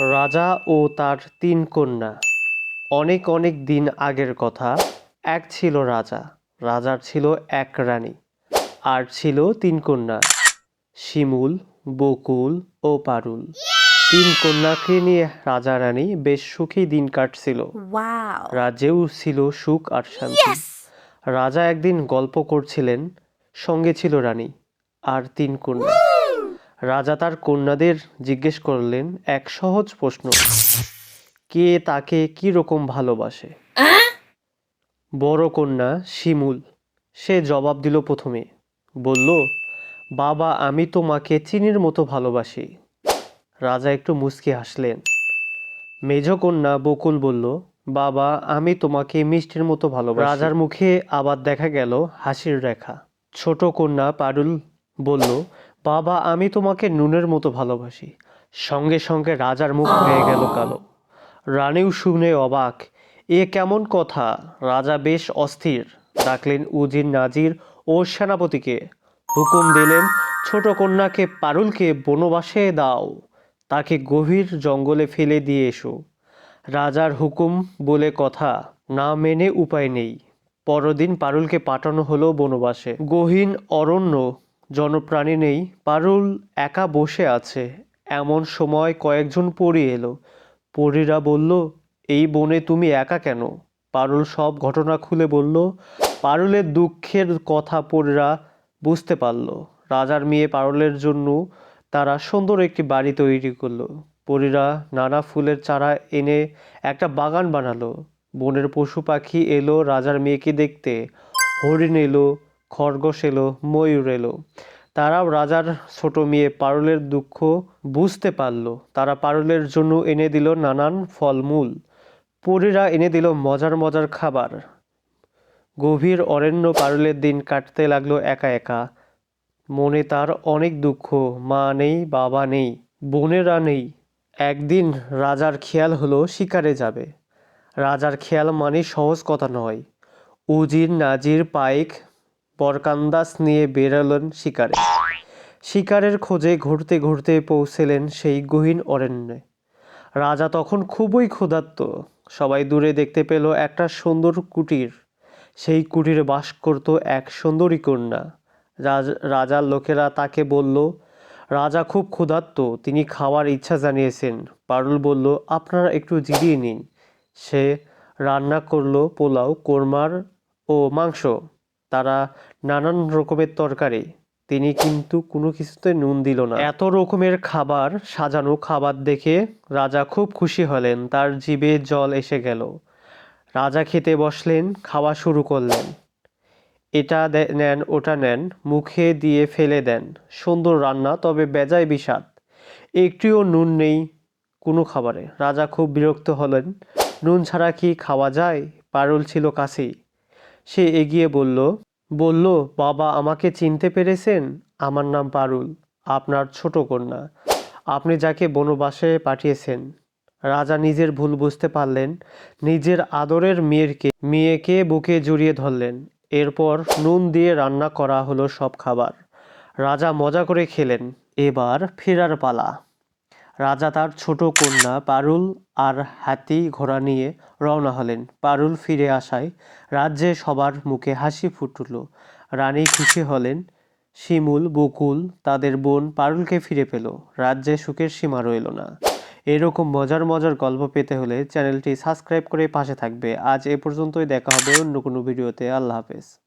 রাজা ও তার তিন কন্যা। অনেক অনেক দিন আগের কথা এক ছিল রাজা রাজার ছিল এক রানী আর ছিল তিন কন্যা শিমুল বকুল ও পারুল। তিন কন্যাকে নিয়ে রাজা রানী বেশ সুখী দিন কাটছিল. রাজ্যেও ছিল সুখ আর শান্তি। রাজা একদিন গল্প করছিলেন সঙ্গে ছিল রানী আর তিন কন্যা। রাজা তার কন্যাদের জিজ্ঞেস করলেন, এক সহজ প্রশ্ন, কে তাকে কি রকম ভালোবাসে? বড় কন্যা শিমুল। সে জবাব দিল প্রথমে, বলল, বাবা, আমি তোমাকে চিনির মতো ভালোবাসি। রাজা একটু মুচকি হাসলেন। মেজ কন্যা বকুল বলল, বাবা, আমি তোমাকে মিষ্টির মতো ভালোবাসি। রাজার মুখে আবার দেখা গেল হাসির রেখা। ছোট কন্যা পারুল বলল বাবা, আমি তোমাকে নুনের মতো ভালোবাসি। সঙ্গে সঙ্গে রাজার মুখ হয়ে গেল কালো। রানীও শুনে অবাক। এ কেমন কথা? রাজা বেশ অস্থির। ডাকলেন উজির নাজির ও সেনাপতিকে। হুকুম দিলেন, ছোট কন্যাকে পারুলকে বনবাসে দাও। তাকে গভীর জঙ্গলে ফেলে দিয়ে এসো। রাজার হুকুম বলে কথা না মেনে উপায় নেই। পরদিন পারুলকে পাঠানো হলো বনবাসে। গহীন অরণ্য জনপ্রাণী নেই, পারুল একা বসে আছে। এমন সময় কয়েকজন পরী এলো। পরীরা বলল, এই বনে তুমি একা কেন? পারুল সব ঘটনা খুলে বলল, পারুলের দুঃখের কথা পরীরা বুঝতে পারল। রাজার মেয়ে পারুলের জন্য তারা সুন্দর একটি বাড়ি তৈরি করল। পরীরা নানা ফুলের চারা এনে একটা বাগান বানালো। বনের পশু পাখি এলো রাজার মেয়েকে দেখতে। হরিণ এলো খরগোশ এলো ময়ূর এলো তারাও রাজার ছোট মেয়ে পারুলের দুঃখ বুঝতে পারল। তারা পারুলের জন্য এনে দিল নানান ফলমূল। পরীরা এনে দিল মজার মজার খাবার। গভীর অরণ্য পারুলের দিন কাটতে লাগল একা একা। মনে তার অনেক দুঃখ। মা নেই, বাবা নেই, বোনেরা নেই। একদিন রাজার খেয়াল হলো শিকারে যাবে। রাজার খেয়াল মানে সহজ কথা নয়। উজির, নাজির পাইক বরকান্দাস নিয়ে বেরোলেন শিকারে। শিকারের খোঁজে ঘুরতে ঘুরতে পৌঁছলেন সেই গহীন অরণ্যে। রাজা তখন খুবই ক্ষুধার্ত। সবাই দূরে দেখতে পেল একটা সুন্দর কুটির। সেই কুটিরে বাস করত এক সুন্দরী কন্যা। রাজ- রাজার লোকেরা তাকে বলল, রাজা খুব ক্ষুধার্ত, তিনি খাওয়ার ইচ্ছা জানিয়েছেন। পারুল বলল, আপনারা একটু জিরিয়ে নিন। সে রান্না করল পোলাও, কোরমার ও মাংস। তারা নানান রকমের তরকারি। তিনি কিন্তু কোনো কিছুতে নুন দিল না। এত রকমের খাবার সাজানো খাবার দেখে রাজা খুব খুশি হলেন। তার জিভে জল এসে গেল। রাজা খেতে বসলেন, খাওয়া শুরু করলেন। এটা নেন, ওটা নেন, মুখে দিয়ে ফেলে দেন। সুন্দর রান্না, তবে বেজায় বিষাদ। একটিও নুন নেই কোনো খাবারে। রাজা খুব বিরক্ত হলেন। নুন ছাড়া কি খাওয়া যায়? পারুল ছিল কাছেই। সে এগিয়ে বলল বলল, বাবা আমাকে চিনতে পেরেছেন? আমার নাম পারুল, আপনার ছোট কন্যা। আপনি যাকে বনবাসে পাঠিয়েছেন। রাজা নিজের ভুল বুঝতে পারলেন। নিজের আদরের মেয়েরকে, মেয়েকে বুকে জড়িয়ে ধরলেন। এরপর নুন দিয়ে রান্না করা হলো সব খাবার। রাজা মজা করে খেলেন। এবার ফেরার পালা। রাজা তার ছোট কন্যা পারুল আর হাতি ঘোড়া নিয়ে রওনা হলেন। পারুল ফিরে আসায় রাজ্যে সবার মুখে হাসি ফুটল। রানী খুশি হলেন। শিমুল, বকুল তাদের বোন পারুলকে ফিরে পেল। রাজ্যে সুখের সীমা রইল না। এরকম মজার মজার গল্প পেতে হলে চ্যানেলটি সাবস্ক্রাইব করে পাশে থাকবে। আজ এ পর্যন্তই, দেখা হবে অন্য কোনো ভিডিওতে। আল্লাহ হাফেজ।